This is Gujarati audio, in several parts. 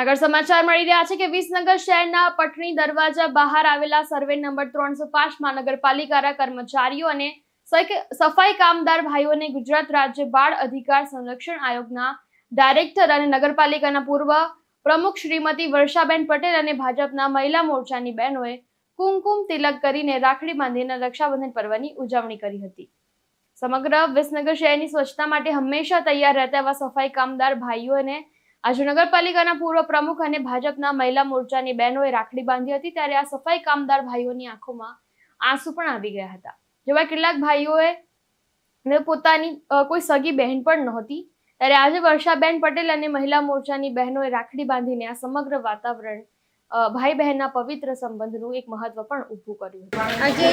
આગળ સમાચાર મળી રહ્યા છે કે વિસનગર શહેરના પટણી દરવાજા બહાર આવેલા સર્વે નંબર ત્રણસો પાંચ મહાનગરપાલિકાના કર્મચારીઓ અને સફાઈ કામદાર ભાઈઓને ગુજરાત રાજ્ય બાળ અધિકાર સંરક્ષણ આયોગના ડાયરેક્ટર અને નગરપાલિકાના પૂર્વ પ્રમુખ શ્રીમતી વર્ષાબેન પટેલ અને ભાજપના મહિલા મોરચાની બહેનોએ કુમકુમ તિલક કરીને રાખડી બાંધીને રક્ષાબંધન પર્વની ઉજવણી કરી હતી. સમગ્ર વિસનગર શહેરની સ્વચ્છતા માટે હંમેશા તૈયાર રહેતા એવા સફાઈ કામદાર ભાઈઓને આજે નગરપાલિકાના પૂર્વ પ્રમુખ અને ભાજપના મહિલા મોરચાની બહેનોએ રાખડી બાંધી હતી ત્યારે આ સફાઈ કામદાર ભાઈઓની આંખોમાં આંસુ પણ આવી ગયા હતા. જેમાં કેટલાક ભાઈઓએ પોતાની કોઈ સગી બહેન પણ નહોતી. ત્યારે આજે વર્ષાબેન પટેલ અને મહિલા મોરચાની બહેનોએ રાખડી બાંધીને આ સમગ્ર વાતાવરણ ભાઈ બહેનના પવિત્ર સંબંધનું એક મહત્વ પણ ઊભું કર્યું આજે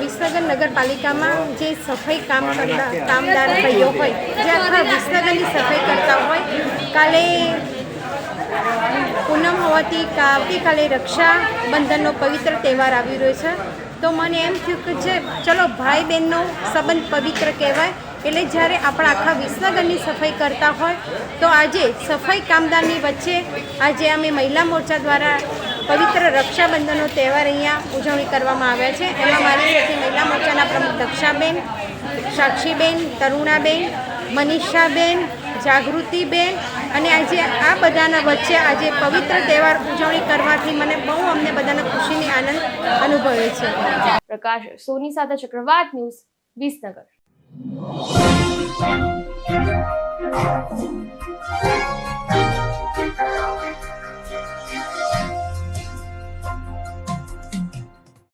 વિસનગર નગરપાલિકામાં જે સફાઈ કામ કરતા કામદાર ભાઈઓ હોય, જે આખા વિસનગરની સફાઈ કરતા હોય કાલે પૂનમ હોવાથી આવતીકાલે રક્ષાબંધનનો પવિત્ર તહેવાર આવી રહ્યો છે. તો મને એમ થયું કે જે ચલો ભાઈ બહેનનો સંબંધ પવિત્ર કહેવાય. એટલે જ્યારે આપણા આખા વિસનગરની સફાઈ કરતા હોય, તો આજે સફાઈ કામદારની વચ્ચે આજે અમે મહિલા મોરચા દ્વારા પવિત્ર રક્ષાબંધનનો તહેવાર અહીંયા ઉજવણી કરવામાં આવ્યા છે. એમાં મારી સાથે મહિલા મોરચાના પ્રમુખ દક્ષાબેન, સાક્ષીબેન, તરુણાબેન, મનીષાબેન, જાગૃતિબેન અને આજે આ બધાના વચ્ચે આજે પવિત્ર તહેવાર ઉજવણી કરવાથી મને બહુ અમને બધાને ખુશીની આનંદ અનુભવે છે. પ્રકાશ સોની સાથે ચક્રવાત ન્યૂઝ વિસનગર.